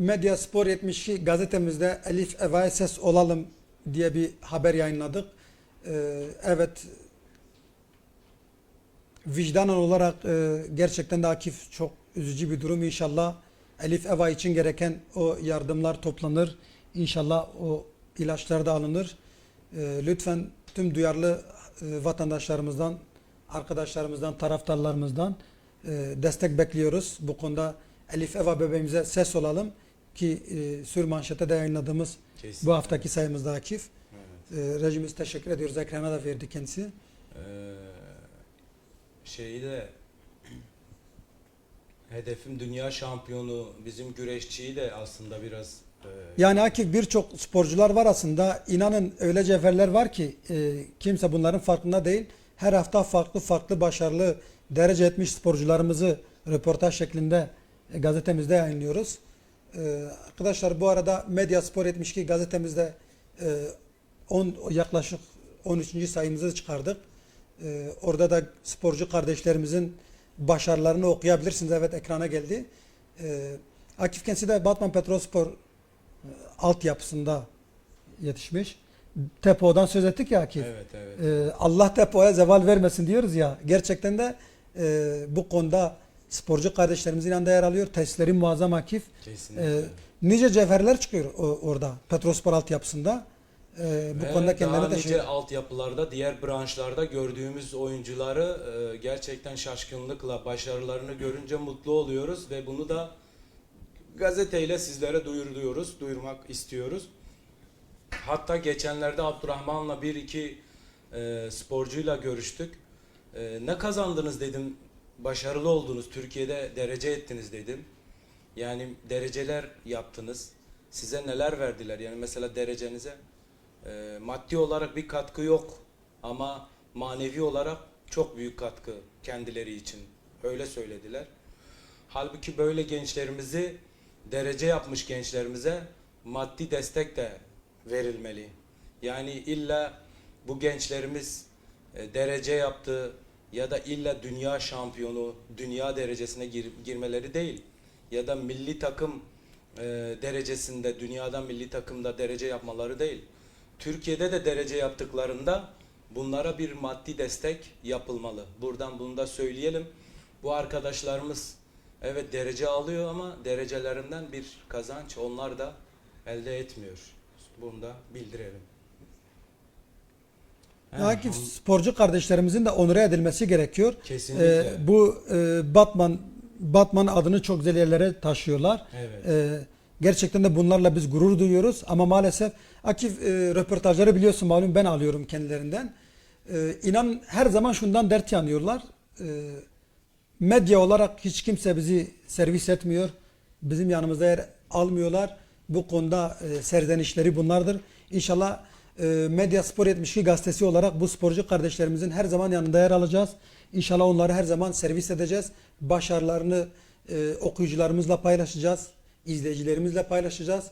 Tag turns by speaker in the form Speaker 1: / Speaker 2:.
Speaker 1: Medya Spor 72 gazetemizde Elif Eva'ya ses olalım diye bir haber yayınladık. Ee, evet vicdanen olarak e, gerçekten de Akif çok üzücü bir durum. İnşallah Elif Eva için gereken o yardımlar toplanır. İnşallah o ilaçlar da alınır. Ee, lütfen tüm duyarlı e, vatandaşlarımızdan, arkadaşlarımızdan, taraftarlarımızdan e, destek bekliyoruz. Bu konuda Elif Eva bebeğimize ses olalım ki e, sür manşete de yayınladığımız
Speaker 2: Kesin.
Speaker 1: bu haftaki sayımızda Akif.
Speaker 2: Evet.
Speaker 1: E, rejimiz teşekkür ediyoruz. Ekrana da verdi kendisi.
Speaker 2: Ee, şeyi de hedefim dünya şampiyonu bizim güreşçiyi de aslında biraz e,
Speaker 1: Yani Akif birçok sporcular var aslında. İnanın öyle cevherler var ki e, kimse bunların farkında değil. Her hafta farklı farklı başarılı derece etmiş sporcularımızı röportaj şeklinde e, gazetemizde yayınlıyoruz. E, arkadaşlar bu arada Medya Spor 72 gazetemizde e, 10 yaklaşık 13. sayımızı çıkardık. E, orada da sporcu kardeşlerimizin başarılarını okuyabilirsiniz. Evet ekrana geldi. E, Akif kendisi de Batman Petrospor e, altyapısında yetişmiş. Tepo'dan söz ettik ya Akif.
Speaker 2: evet evet.
Speaker 1: Ee, Allah Tepo'ya zeval vermesin diyoruz ya. Gerçekten de e, bu konuda sporcu kardeşlerimizin yanında yer alıyor. Testleri muazzam Akif.
Speaker 2: Kesinlikle.
Speaker 1: Ee, nice cevherler çıkıyor o- orada. Petrospor altyapısında. Ee, bu
Speaker 2: Ve
Speaker 1: konuda kendilerine
Speaker 2: nice
Speaker 1: teşekkür
Speaker 2: altyapılarda, diğer branşlarda gördüğümüz oyuncuları e, gerçekten şaşkınlıkla başarılarını görünce mutlu oluyoruz ve bunu da gazeteyle sizlere duyuruyoruz, duyurmak istiyoruz. Hatta geçenlerde Abdurrahman'la bir iki e, sporcuyla görüştük. E, ne kazandınız dedim, başarılı oldunuz, Türkiye'de derece ettiniz dedim. Yani dereceler yaptınız. Size neler verdiler? Yani mesela derecenize e, maddi olarak bir katkı yok ama manevi olarak çok büyük katkı kendileri için. Öyle söylediler. Halbuki böyle gençlerimizi derece yapmış gençlerimize maddi destek de verilmeli. Yani illa bu gençlerimiz e, derece yaptı ya da illa dünya şampiyonu, dünya derecesine gir- girmeleri değil. Ya da milli takım e, derecesinde, dünyada milli takımda derece yapmaları değil. Türkiye'de de derece yaptıklarında bunlara bir maddi destek yapılmalı. Buradan bunu da söyleyelim. Bu arkadaşlarımız evet derece alıyor ama derecelerinden bir kazanç onlar da elde etmiyor. Bunu da bildirelim.
Speaker 1: Akif sporcu kardeşlerimizin de onure edilmesi gerekiyor.
Speaker 2: Kesinlikle.
Speaker 1: Ee, bu e, Batman Batman adını çok güzel yerlere taşıyorlar.
Speaker 2: Evet.
Speaker 1: Ee, gerçekten de bunlarla biz gurur duyuyoruz ama maalesef Akif e, röportajları biliyorsun malum ben alıyorum kendilerinden. Ee, inan her zaman şundan dert yanıyorlar. Ee, medya olarak hiç kimse bizi servis etmiyor. Bizim yanımızda yer almıyorlar. Bu konuda e, serzenişleri bunlardır. İnşallah e, Medya Spor 72 gazetesi olarak bu sporcu kardeşlerimizin her zaman yanında yer alacağız. İnşallah onları her zaman servis edeceğiz. Başarılarını e, okuyucularımızla paylaşacağız. izleyicilerimizle paylaşacağız.